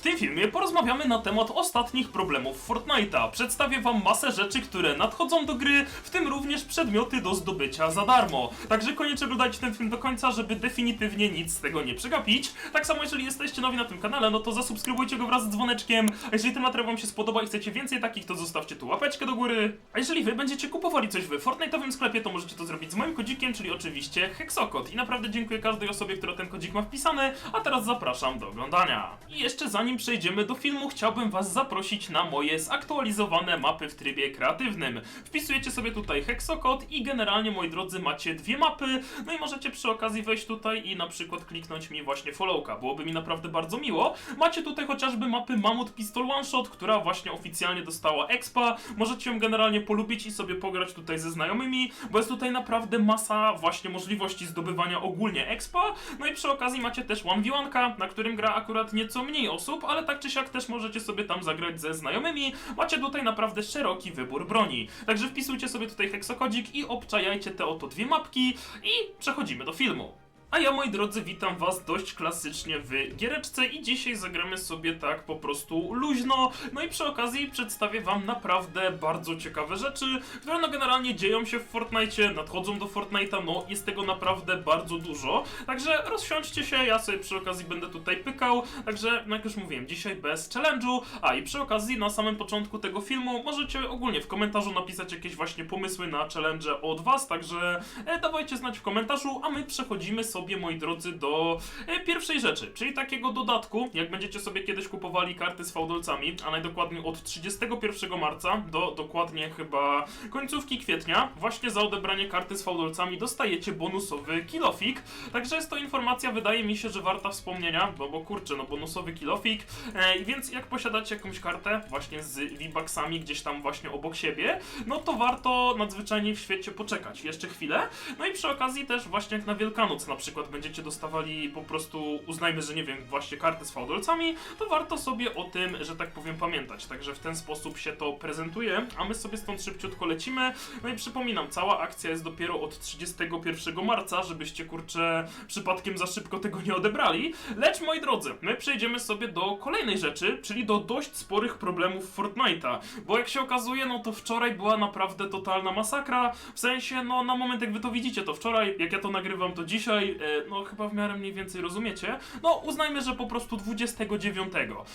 W tym filmie porozmawiamy na temat ostatnich problemów Fortnite'a. Przedstawię wam masę rzeczy, które nadchodzą do gry, w tym również przedmioty do zdobycia za darmo. Także koniecznie oglądajcie ten film do końca, żeby definitywnie nic z tego nie przegapić. Tak samo jeżeli jesteście nowi na tym kanale, no to zasubskrybujcie go wraz z dzwoneczkiem. A jeżeli ten materiał wam się spodoba i chcecie więcej takich, to zostawcie tu łapeczkę do góry. A jeżeli wy będziecie kupowali coś w Fortnite'owym sklepie, to możecie to zrobić z moim kodzikiem, czyli oczywiście Hexokod. I naprawdę dziękuję każdej osobie, która ten kodzik ma wpisany, a teraz zapraszam do oglądania. I jeszcze zanim przejdziemy do filmu, chciałbym was zaprosić na moje zaktualizowane mapy w trybie kreatywnym. Wpisujecie sobie tutaj Hexokod i generalnie, moi drodzy, macie dwie mapy, no i możecie przy okazji wejść tutaj i na przykład kliknąć mi właśnie followka, byłoby mi naprawdę bardzo miło. Macie tutaj chociażby mapy Mamut Pistol One Shot, która właśnie oficjalnie dostała expa, możecie ją generalnie polubić i sobie pograć tutaj ze znajomymi, bo jest tutaj naprawdę masa właśnie możliwości zdobywania ogólnie expa, no i przy okazji macie też 1v1, na którym gra akurat nieco mniej osób, ale tak czy siak też możecie sobie tam zagrać ze znajomymi, macie tutaj naprawdę szeroki wybór broni. Także wpisujcie sobie tutaj heksokodzik i obczajajcie te oto dwie mapki i przechodzimy do filmu. A ja, moi drodzy, witam was dość klasycznie w giereczce i dzisiaj zagramy sobie tak po prostu luźno. No i przy okazji przedstawię wam naprawdę bardzo ciekawe rzeczy, które no generalnie dzieją się w Fortnite, nadchodzą do Fortnite'a, no jest tego naprawdę bardzo dużo. Także rozsiądźcie się, ja sobie przy okazji będę tutaj pykał. Także, no jak już mówiłem, dzisiaj bez challenge'u. A i przy okazji na samym początku tego filmu możecie ogólnie w komentarzu napisać jakieś właśnie pomysły na challenge od was, także e, dawajcie znać w komentarzu, a my przechodzimy sobie, moi drodzy, do e, pierwszej rzeczy, czyli takiego dodatku, jak będziecie sobie kiedyś kupowali karty z fałdolcami, a najdokładniej od 31 marca do dokładnie chyba końcówki kwietnia, właśnie za odebranie karty z fałdolcami dostajecie bonusowy kilofik, także jest to informacja, wydaje mi się, że warta wspomnienia, bo, bo kurczę, no bonusowy kilofik, e, więc jak posiadacie jakąś kartę właśnie z V-Bucksami gdzieś tam właśnie obok siebie, no to warto nadzwyczajnie w świecie poczekać jeszcze chwilę, no i przy okazji też właśnie jak na Wielkanoc na przykład będziecie dostawali po prostu, uznajmy, że nie wiem, właśnie karty z fałdolcami, to warto sobie o tym, że tak powiem, pamiętać. Także w ten sposób się to prezentuje, a my sobie stąd szybciutko lecimy. No i przypominam, cała akcja jest dopiero od 31 marca, żebyście kurczę przypadkiem za szybko tego nie odebrali. Lecz moi drodzy, my przejdziemy sobie do kolejnej rzeczy, czyli do dość sporych problemów Fortnite'a. Bo jak się okazuje, no to wczoraj była naprawdę totalna masakra. W sensie, no na moment jak wy to widzicie, to wczoraj, jak ja to nagrywam, to dzisiaj, no chyba w miarę mniej więcej rozumiecie. No uznajmy, że po prostu 29.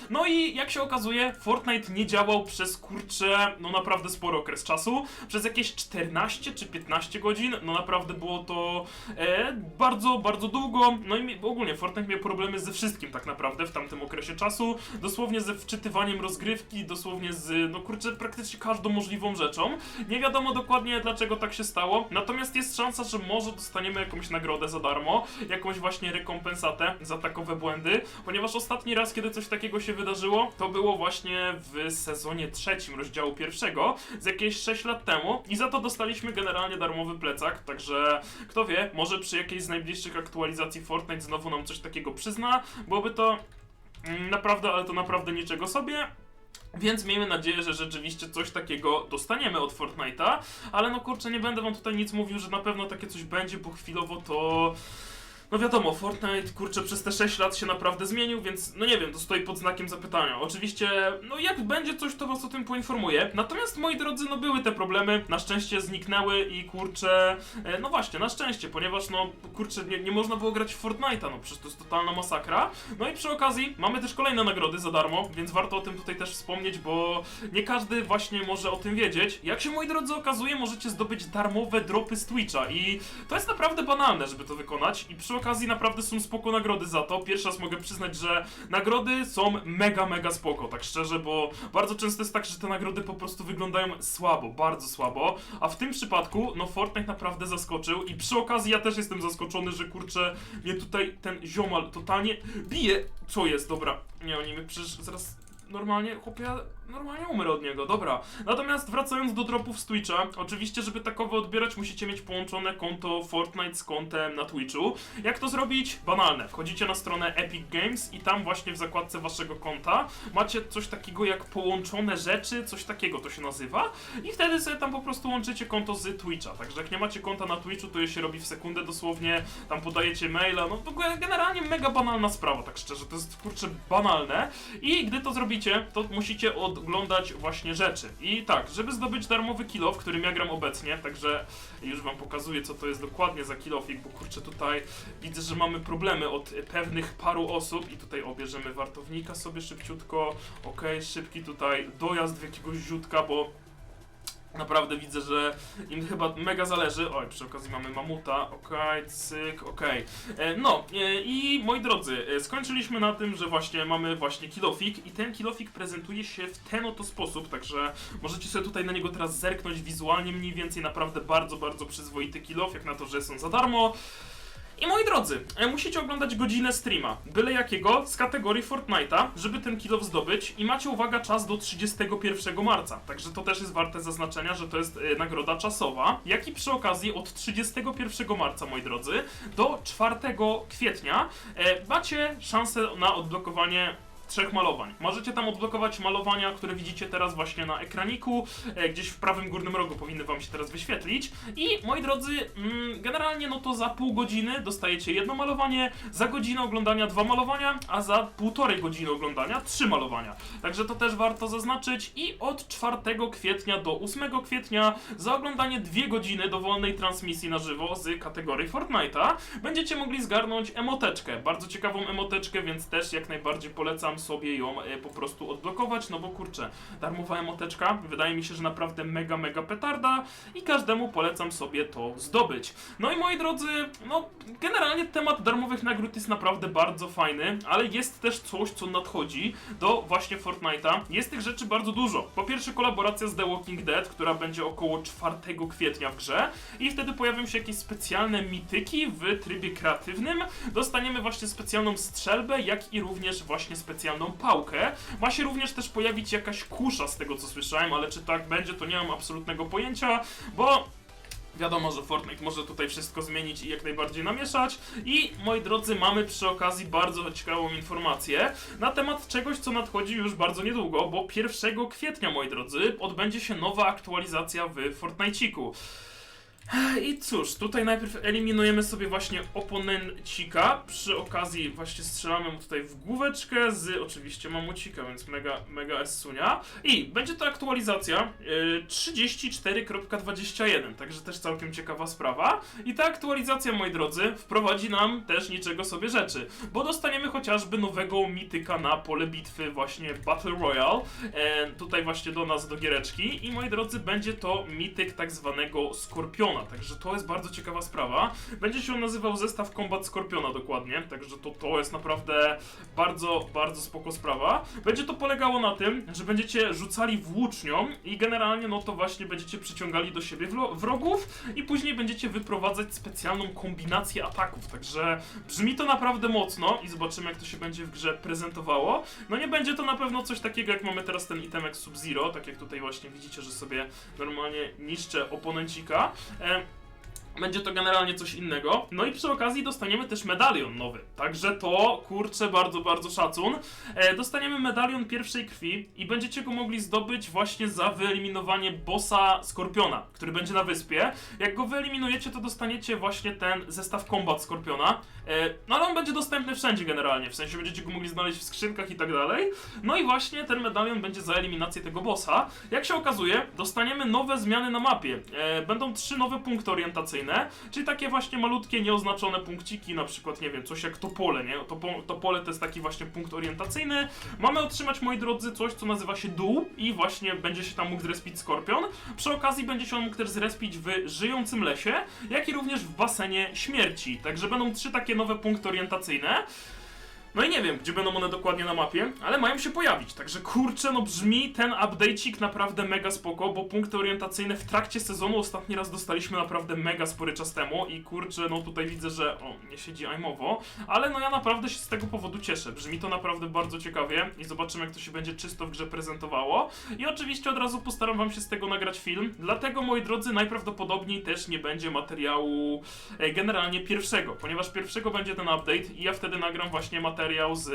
No i jak się okazuje, Fortnite nie działał przez kurczę, no naprawdę spory okres czasu. Przez jakieś 14 czy 15 godzin, no naprawdę było to e, bardzo, bardzo długo. No i ogólnie Fortnite miał problemy ze wszystkim tak naprawdę w tamtym okresie czasu. Dosłownie ze wczytywaniem rozgrywki, dosłownie z, no kurczę, praktycznie każdą możliwą rzeczą. Nie wiadomo dokładnie dlaczego tak się stało, natomiast jest szansa, że może dostaniemy jakąś nagrodę za darmo, jakąś właśnie rekompensatę za takowe błędy, ponieważ ostatni raz, kiedy coś takiego się wydarzyło, to było właśnie w sezonie trzecim rozdziału pierwszego, z jakieś 6 lat temu i za to dostaliśmy generalnie darmowy plecak, także kto wie, może przy jakiejś z najbliższych aktualizacji Fortnite znowu nam coś takiego przyzna, byłoby to mm, naprawdę, ale to naprawdę niczego sobie. Więc miejmy nadzieję, że rzeczywiście coś takiego dostaniemy od Fortnite'a, ale no kurczę, nie będę wam tutaj nic mówił, że na pewno takie coś będzie, bo chwilowo to... No wiadomo, Fortnite, kurczę, przez te 6 lat się naprawdę zmienił, więc no nie wiem, to stoi pod znakiem zapytania. Oczywiście, no jak będzie coś, to was o tym poinformuję. Natomiast, moi drodzy, no były te problemy, na szczęście zniknęły i kurczę, e, no właśnie, na szczęście, ponieważ no, kurczę, nie, nie można było grać w Fortnite'a, no przecież to jest totalna masakra. No i przy okazji mamy też kolejne nagrody za darmo, więc warto o tym tutaj też wspomnieć, bo nie każdy właśnie może o tym wiedzieć. Jak się, moi drodzy, okazuje, możecie zdobyć darmowe dropy z Twitcha i to jest naprawdę banalne, żeby to wykonać i przy okazji naprawdę są spoko nagrody za to. Pierwszy raz mogę przyznać, że nagrody są mega, mega spoko, tak szczerze, bo bardzo często jest tak, że te nagrody po prostu wyglądają słabo, bardzo słabo, a w tym przypadku, no Fortnite naprawdę zaskoczył i przy okazji ja też jestem zaskoczony, że kurczę, mnie tutaj ten ziomal totalnie bije. Co jest? Dobra, nie, oni mnie przecież zaraz normalnie, chłopie, ja normalnie umrę od niego, dobra. Natomiast wracając do dropów z Twitcha, oczywiście, żeby takowe odbierać, musicie mieć połączone konto Fortnite z kontem na Twitchu. Jak to zrobić? Banalne. Wchodzicie na stronę Epic Games i tam właśnie w zakładce waszego konta macie coś takiego jak połączone rzeczy, coś takiego to się nazywa i wtedy sobie tam po prostu łączycie konto z Twitcha. Także jak nie macie konta na Twitchu, to je się robi w sekundę dosłownie, tam podajecie maila, no w ogóle generalnie mega banalna sprawa, tak szczerze, to jest kurczę banalne i gdy to zrobicie, to musicie oglądać właśnie rzeczy. I tak, żeby zdobyć darmowy kilof, którym ja gram obecnie, także już wam pokazuję co to jest dokładnie za kilofik, bo kurczę tutaj widzę, że mamy problemy od pewnych paru osób i tutaj obierzemy wartownika sobie szybciutko, okej, szybki tutaj dojazd w jakiegoś ziutka, bo Naprawdę widzę, że im chyba mega zależy. Oj, przy okazji mamy mamuta. Okej, cyk, okej. E, No, e, i moi drodzy, e, skończyliśmy na tym, że właśnie mamy właśnie kilofik i ten kilofik prezentuje się w ten oto sposób, także możecie sobie tutaj na niego teraz zerknąć wizualnie mniej więcej. Naprawdę bardzo, bardzo przyzwoity kilof, jak na to, że są za darmo. I moi drodzy, e, musicie oglądać godzinę streama, byle jakiego, z kategorii Fortnite'a, żeby ten kilof zdobyć i macie, uwaga, czas do 31 marca, także to też jest warte zaznaczenia, że to jest e, nagroda czasowa, jak i przy okazji od 31 marca, moi drodzy, do 4 kwietnia. E, macie szansę na odblokowanie trzech malowań. Możecie tam odblokować malowania, które widzicie teraz właśnie na ekraniku, e, gdzieś w prawym górnym rogu powinny wam się teraz wyświetlić. I moi drodzy, mm, generalnie no to za pół godziny dostajecie jedno malowanie, za godzinę oglądania dwa malowania, a za półtorej godziny oglądania trzy malowania. Także to też warto zaznaczyć i od 4 kwietnia do 8 kwietnia za oglądanie dwie godziny dowolnej transmisji na żywo z kategorii Fortnite'a będziecie mogli zgarnąć emoteczkę. Bardzo ciekawą emoteczkę, więc też jak najbardziej polecam sobie ją e, po prostu odblokować, no bo kurczę, darmowa emoteczka, wydaje mi się, że naprawdę mega, mega petarda i każdemu polecam sobie to zdobyć. No i moi drodzy, no generalnie temat darmowych nagród jest naprawdę bardzo fajny, ale jest też coś, co nadchodzi do właśnie Fortnite'a. Jest tych rzeczy bardzo dużo. Po pierwsze kolaboracja z The Walking Dead, która będzie około 4 kwietnia w grze i wtedy pojawią się jakieś specjalne mityki w trybie kreatywnym. Dostaniemy właśnie specjalną strzelbę, jak i również właśnie specjalną pałkę. Ma się również też pojawić jakaś kusza z tego co słyszałem, ale czy tak będzie to nie mam absolutnego pojęcia, bo Wiadomo, że Fortnite może tutaj wszystko zmienić i jak najbardziej namieszać. I moi drodzy, mamy przy okazji bardzo ciekawą informację na temat czegoś, co nadchodzi już bardzo niedługo, bo 1 kwietnia, moi drodzy, odbędzie się nowa aktualizacja w Fortnite'iku. I cóż, tutaj najpierw eliminujemy sobie właśnie oponencika, przy okazji właśnie strzelamy mu tutaj w główeczkę z oczywiście mamucika, więc mega, mega essunia. I będzie to aktualizacja y, 34.21, także też całkiem ciekawa sprawa. I ta aktualizacja, moi drodzy, wprowadzi nam też niczego sobie rzeczy, bo dostaniemy chociażby nowego mityka na pole bitwy właśnie Battle Royale, e, tutaj właśnie do nas, do giereczki i moi drodzy, będzie to mityk tak zwanego Skorpiona, także to jest bardzo ciekawa sprawa. Będzie się on nazywał zestaw Combat Skorpiona dokładnie, także to, to jest naprawdę bardzo, bardzo spoko sprawa. Będzie to polegało na tym, że będziecie rzucali włócznią i generalnie no to właśnie będziecie przyciągali do siebie wrogów i później będziecie wyprowadzać specjalną kombinację ataków, także brzmi to naprawdę mocno i zobaczymy jak to się będzie w grze prezentowało. No nie będzie to na pewno coś takiego jak mamy teraz ten itemek Sub-Zero, tak jak tutaj właśnie widzicie, że sobie normalnie niszczę oponencika. E, będzie to generalnie coś innego. No i przy okazji dostaniemy też medalion nowy. Także to, kurczę, bardzo, bardzo szacun. E, dostaniemy medalion pierwszej krwi i będziecie go mogli zdobyć właśnie za wyeliminowanie bossa Skorpiona, który będzie na wyspie. Jak go wyeliminujecie, to dostaniecie właśnie ten zestaw kombat Skorpiona. E, no ale on będzie dostępny wszędzie generalnie, w sensie będziecie go mogli znaleźć w skrzynkach i tak dalej. No i właśnie ten medalion będzie za eliminację tego bossa. Jak się okazuje, dostaniemy nowe zmiany na mapie. E, będą trzy nowe punkty orientacyjne, czyli takie właśnie malutkie, nieoznaczone punkciki, na przykład, nie wiem, coś jak Topole, nie? Topo, topole to jest taki właśnie punkt orientacyjny. Mamy otrzymać, moi drodzy, coś, co nazywa się dół i właśnie będzie się tam mógł zrespić Skorpion. Przy okazji będzie się on mógł też zrespić w żyjącym lesie, jak i również w basenie śmierci. Także będą trzy takie nowe punkty orientacyjne. No i nie wiem, gdzie będą one dokładnie na mapie, ale mają się pojawić. Także kurczę, no brzmi ten update'cik naprawdę mega spoko, bo punkty orientacyjne w trakcie sezonu ostatni raz dostaliśmy naprawdę mega spory czas temu i kurczę, no tutaj widzę, że o, nie siedzi aimowo, ale no ja naprawdę się z tego powodu cieszę. Brzmi to naprawdę bardzo ciekawie i zobaczymy, jak to się będzie czysto w grze prezentowało. I oczywiście od razu postaram wam się z tego nagrać film, dlatego moi drodzy, najprawdopodobniej też nie będzie materiału e, generalnie pierwszego, ponieważ pierwszego będzie ten update i ja wtedy nagram właśnie materiał z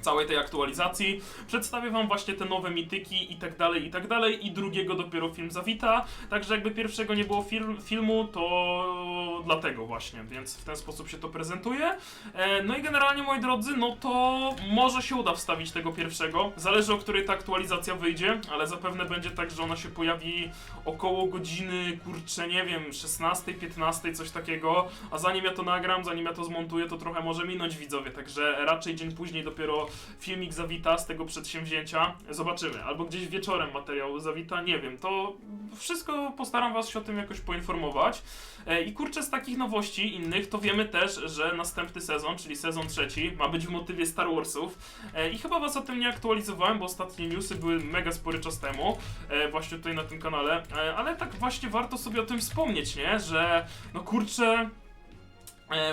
całej tej aktualizacji. Przedstawię wam właśnie te nowe mityki i tak dalej, i tak dalej. I drugiego dopiero film zawita. Także jakby pierwszego nie było film, filmu, to dlatego właśnie, więc w ten sposób się to prezentuje. E, no i generalnie, moi drodzy, no to może się uda wstawić tego pierwszego. Zależy o której ta aktualizacja wyjdzie, ale zapewne będzie tak, że ona się pojawi około godziny, kurczę, nie wiem, 16, 15, coś takiego. A zanim ja to nagram, zanim ja to zmontuję, to trochę może minąć widzowie. Także raczej dzień później dopiero filmik zawita z tego przedsięwzięcia. Zobaczymy. Albo gdzieś wieczorem materiał zawita, nie wiem. To wszystko postaram was się o tym jakoś poinformować. E, I kurczę, z takich nowości innych, to wiemy też, że następny sezon, czyli sezon trzeci, ma być w motywie Star Warsów. E, I chyba was o tym nie aktualizowałem, bo ostatnie newsy były mega spory czas temu, e, właśnie tutaj na tym kanale. Ale tak właśnie warto sobie o tym wspomnieć, nie? Że no kurczę,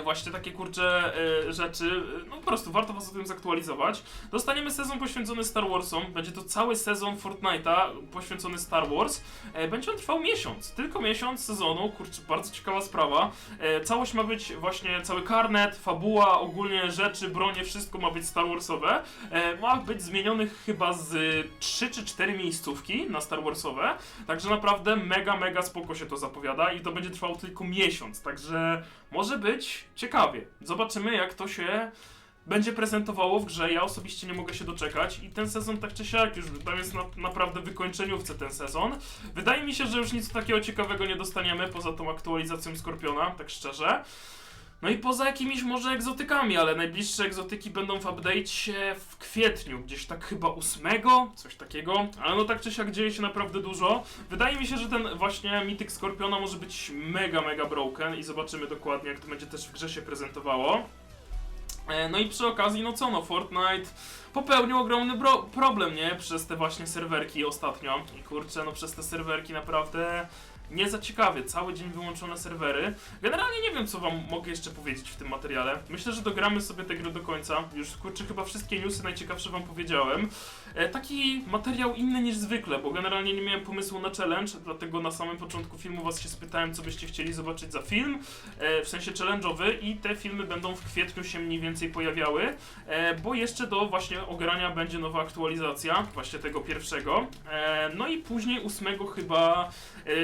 właśnie takie kurcze e, rzeczy, e, no po prostu warto was o tym zaktualizować. Dostaniemy sezon poświęcony Star Warsom, będzie to cały sezon Fortnite'a poświęcony Star Wars. E, będzie on trwał miesiąc, tylko miesiąc sezonu, kurczę, bardzo ciekawa sprawa. E, całość ma być właśnie cały karnet, fabuła, ogólnie rzeczy, bronie, wszystko ma być Star Warsowe. E, ma być zmienionych chyba z 3 czy 4 miejscówki na Star Warsowe, także naprawdę mega, mega spoko się to zapowiada i to będzie trwało tylko miesiąc, także może być ciekawie. Zobaczymy, jak to się będzie prezentowało w grze. Ja osobiście nie mogę się doczekać i ten sezon tak czy siak już tam jest na, naprawdę wykończeniówce ten sezon. Wydaje mi się, że już nic takiego ciekawego nie dostaniemy poza tą aktualizacją Skorpiona, tak szczerze. No i poza jakimiś może egzotykami, ale najbliższe egzotyki będą w update'cie w kwietniu, gdzieś tak chyba 8, coś takiego, ale no tak czy siak dzieje się naprawdę dużo. Wydaje mi się, że ten właśnie mityk Skorpiona może być mega, mega broken i zobaczymy dokładnie jak to będzie też w grze się prezentowało. E, No i przy okazji, no co no, Fortnite popełnił ogromny problem, nie? Przez te właśnie serwerki ostatnio. I kurczę, no przez te serwerki naprawdę nie za ciekawie. Cały dzień wyłączone serwery. Generalnie nie wiem, co wam mogę jeszcze powiedzieć w tym materiale. Myślę, że dogramy sobie tę grę do końca. Już kurczę, chyba wszystkie newsy najciekawsze wam powiedziałem. E, taki materiał inny niż zwykle, bo generalnie nie miałem pomysłu na challenge, dlatego na samym początku filmu was się spytałem, co byście chcieli zobaczyć za film, e, w sensie challenge'owy i te filmy będą w kwietniu się mniej więcej pojawiały, e, bo jeszcze do właśnie ogrania będzie nowa aktualizacja, właśnie tego pierwszego, no i później ósmego chyba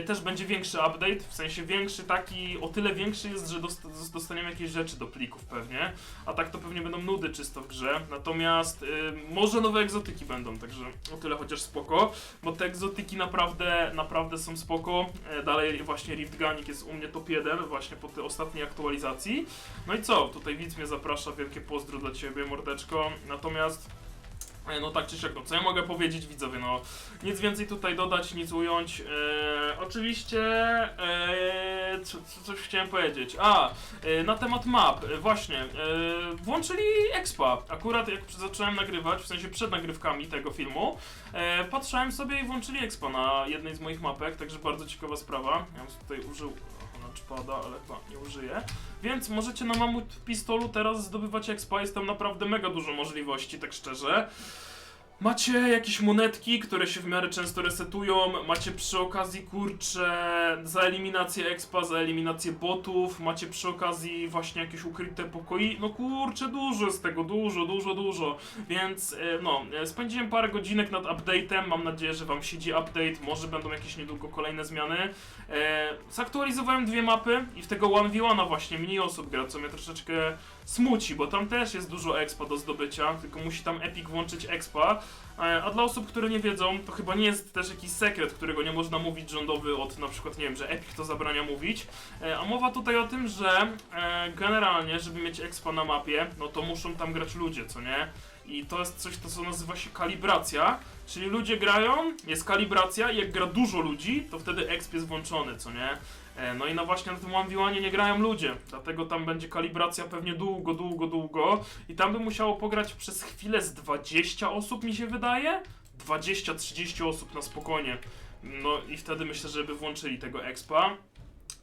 też będzie większy update, w sensie większy taki, o tyle większy jest, że dost dostaniemy jakieś rzeczy do plików pewnie, a tak to pewnie będą nudy czysto w grze, natomiast może nowe egzotyki będą, także o tyle chociaż spoko, bo te egzotyki naprawdę, naprawdę są spoko, e, dalej właśnie Rift Gunnik jest u mnie top 1 właśnie po tej ostatniej aktualizacji, no i co, tutaj widz mnie zaprasza, wielkie pozdro dla Ciebie mordeczko, natomiast no tak czy siak, no co ja mogę powiedzieć widzowie, no nic więcej tutaj dodać, nic ująć. E, oczywiście e, co, coś chciałem powiedzieć. A, e, na temat map, e, właśnie, e, włączyli Expa. Akurat jak zacząłem nagrywać, w sensie przed nagrywkami tego filmu, e, patrzałem sobie i włączyli Expa na jednej z moich mapek, także bardzo ciekawa sprawa. Ja bym tutaj użył launchpada, ale chyba nie użyję. Więc możecie na mamut pistolu teraz zdobywać expa, jest tam naprawdę mega dużo możliwości, tak szczerze. Macie jakieś monetki, które się w miarę często resetują, macie przy okazji kurcze za eliminację expa, za eliminację botów, macie przy okazji właśnie jakieś ukryte pokoi, no kurcze dużo z tego, dużo, dużo, dużo, więc e, no, e, spędziłem parę godzinek nad update'em, mam nadzieję, że wam siedzi update, może będą jakieś niedługo kolejne zmiany. E, zaktualizowałem dwie mapy i w tego 1v1 właśnie mniej osób gra, co mnie troszeczkę smuci, bo tam też jest dużo expa do zdobycia, tylko musi tam Epic włączyć expa. E, A dla osób, które nie wiedzą, to chyba nie jest też jakiś sekret, którego nie można mówić rządowy od na przykład, nie wiem, że Epic to zabrania mówić. E, A mowa tutaj o tym, że e, generalnie, żeby mieć expa na mapie, no to muszą tam grać ludzie, co nie? I to jest coś, to co nazywa się kalibracja, czyli ludzie grają, jest kalibracja i jak gra dużo ludzi, to wtedy exp jest włączony, co nie? E, No i na właśnie na tym 1v1 nie grają ludzie, dlatego tam będzie kalibracja pewnie długo, długo, długo i tam by musiało pograć przez chwilę z 20 osób mi się wydaje? 20-30 osób na spokojnie. No i wtedy myślę, że by włączyli tego expa.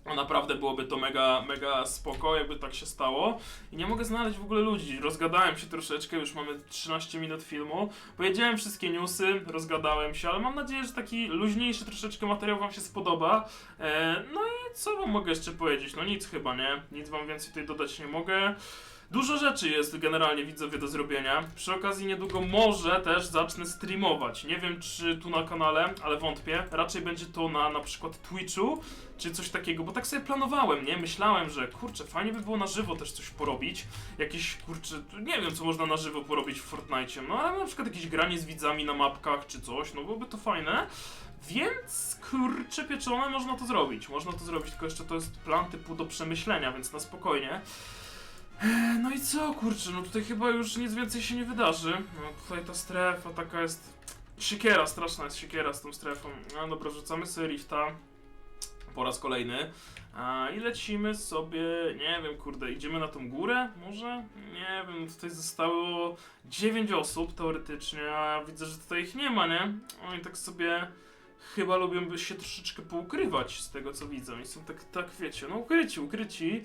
No naprawdę byłoby to mega, mega spoko, jakby tak się stało. I nie mogę znaleźć w ogóle ludzi. Rozgadałem się troszeczkę, już mamy 13 minut filmu. Powiedziałem wszystkie newsy, rozgadałem się, ale mam nadzieję, że taki luźniejszy troszeczkę materiał wam się spodoba. E, no i co wam mogę jeszcze powiedzieć? No nic chyba, nie? Nic wam więcej tutaj dodać nie mogę. Dużo rzeczy jest generalnie widzowie do zrobienia. Przy okazji niedługo może też zacznę streamować. Nie wiem czy tu na kanale, ale wątpię. Raczej będzie to na na przykład Twitchu czy coś takiego, bo tak sobie planowałem, nie? Myślałem, że kurczę, fajnie by było na żywo też coś porobić. Jakieś kurczę, nie wiem co można na żywo porobić w Fortnite, no ale na przykład jakieś granie z widzami na mapkach czy coś, no byłoby to fajne. Więc kurczę pieczone można to zrobić. Można to zrobić, tylko jeszcze to jest plan typu do przemyślenia, więc na spokojnie. Eee, No i co, kurczę, no tutaj chyba już nic więcej się nie wydarzy. No tutaj ta strefa taka jest... Siekiera, straszna jest siekiera z tą strefą. No dobra, rzucamy sobie lifta. Po raz kolejny. A, I lecimy sobie, nie wiem, kurde, idziemy na tą górę? Może? Nie wiem, tutaj zostało 9 osób teoretycznie, a widzę, że tutaj ich nie ma, nie? Oni tak sobie chyba lubią by się troszeczkę poukrywać z tego, co widzą. I są tak, tak wiecie, no ukryci, ukryci.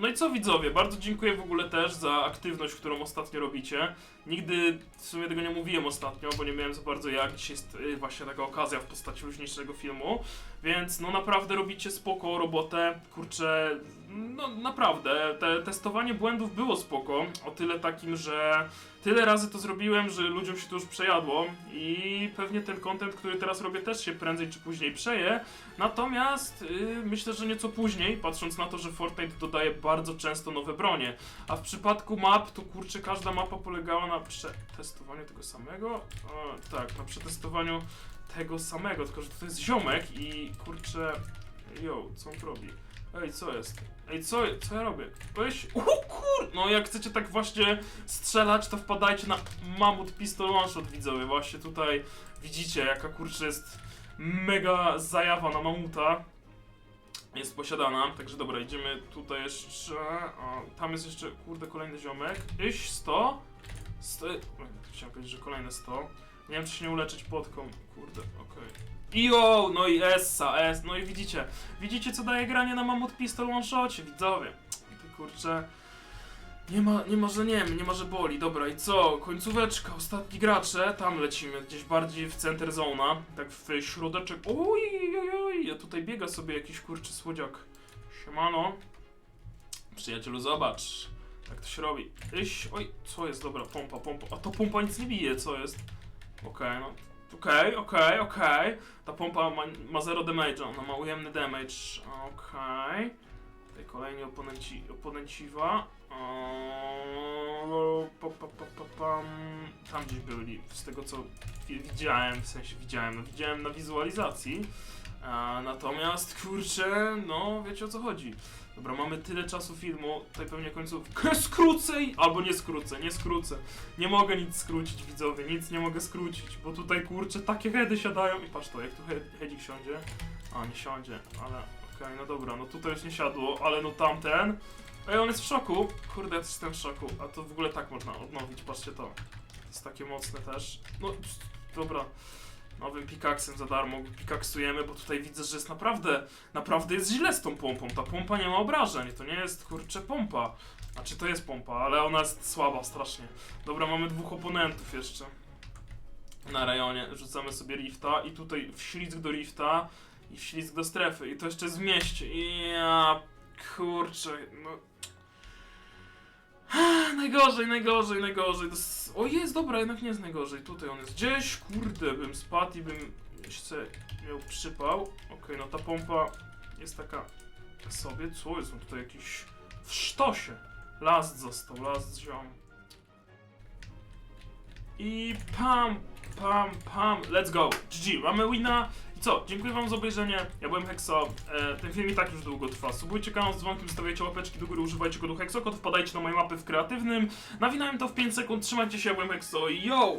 No i co widzowie, bardzo dziękuję w ogóle też za aktywność, którą ostatnio robicie. Nigdy w sumie tego nie mówiłem ostatnio, bo nie miałem za bardzo jak. Dzisiaj jest y, właśnie taka okazja w postaci luźniejszego filmu. Więc no naprawdę robicie spoko robotę. Kurczę, no naprawdę, te testowanie błędów było spoko. O tyle takim, że tyle razy to zrobiłem, że ludziom się to już przejadło. I pewnie ten content, który teraz robię też się prędzej czy później przeje. Natomiast y, myślę, że nieco później, patrząc na to, że Fortnite dodaje bardzo często nowe bronie. A w przypadku map, to kurczę, każda mapa polegała na przetestowaniu tego samego? Tak, na przetestowaniu tego samego, tylko że to jest ziomek i kurczę... Yo, co on robi? Ej, co jest? Ej, co, co ja robię? Weź... O kur... No jak chcecie tak właśnie strzelać, to wpadajcie na Mamut Pistol One Shot, widzowie. Właśnie tutaj widzicie, jaka kurczę jest mega zajawa na mamuta jest posiadana, także dobra, idziemy tutaj jeszcze, o, tam jest jeszcze, kurde, kolejny ziomek, iść 100, 100, oj, chciałem powiedzieć, że kolejne 100, nie wiem, czy się nie uleczyć podką, kurde, okej. IO, no i Essa, S, no i widzicie, widzicie, co daje granie na Mamut Pistol One widzowie, ty kurczę, nie ma, nie ma, że nie nie ma, że boli. Dobra, i co? Końcóweczka, ostatni gracze, tam lecimy, gdzieś bardziej w center zona, tak w środeczek. Oj, oj, oj, a tutaj biega sobie jakiś kurczy słodziak. Siemano. Przyjacielu, zobacz, jak to się robi. Iś, oj, co jest? Dobra, pompa, pompa. A to pompa nic nie bije, co jest? Okej, no. Okej, okej, okej. Ta pompa ma, ma zero damage, ona ma ujemny damage. Okej. Tutaj kolejni oponenci, oponenciwa. Eee, pa, pa, pa, pa. Tam gdzieś byli, z tego co wi- widziałem, w sensie widziałem, no widziałem na wizualizacji. Eee, natomiast, kurczę, no wiecie o co chodzi. Dobra, mamy tyle czasu filmu, tutaj pewnie końcówkę skrócę i... Albo nie skrócę, nie skrócę. Nie mogę nic skrócić, widzowie, nic nie mogę skrócić, bo tutaj, kurczę, takie heady siadają i patrz to, jak tu head, headzik siądzie. A, nie siądzie, ale okej, no dobra, no tutaj już nie siadło, ale no tamten... Ej, on jest w szoku. Kurde, ja też jestem w szoku. A to w ogóle tak można odnowić, patrzcie to. To jest takie mocne też. No, dobra. Nowym pikaksem za darmo pikaksujemy, bo tutaj widzę, że jest naprawdę, naprawdę jest źle z tą pompą. Ta pompa nie ma obrażeń, to nie jest, kurczę, pompa. Znaczy, to jest pompa, ale ona jest słaba strasznie. Dobra, mamy dwóch oponentów jeszcze. Na rejonie rzucamy sobie rifta i tutaj wślizg do rifta i wślizg do strefy i to jeszcze jest w mieście. I ja kurczę, no Najgorzej, najgorzej, najgorzej. To jest... O jest, dobra, jednak nie jest najgorzej. Tutaj on jest gdzieś, kurde, bym spadł i bym jeszcze miał przypał. Okej, no ta pompa jest taka sobie. Co jest? On tutaj jakiś w sztosie. Last został, last ziom. I pam, pam, pam, let's go. GG, mamy wina. Co? Dziękuję wam za obejrzenie. Ja byłem Hexo. E, ten film i tak już długo trwa. Subujcie kanał z dzwonkiem, stawiajcie łapeczki do góry, używajcie kodu Hexokod, wpadajcie na moje mapy w kreatywnym. Nawinąłem to w 5 sekund, trzymajcie się, ja byłem Hexo. Yo!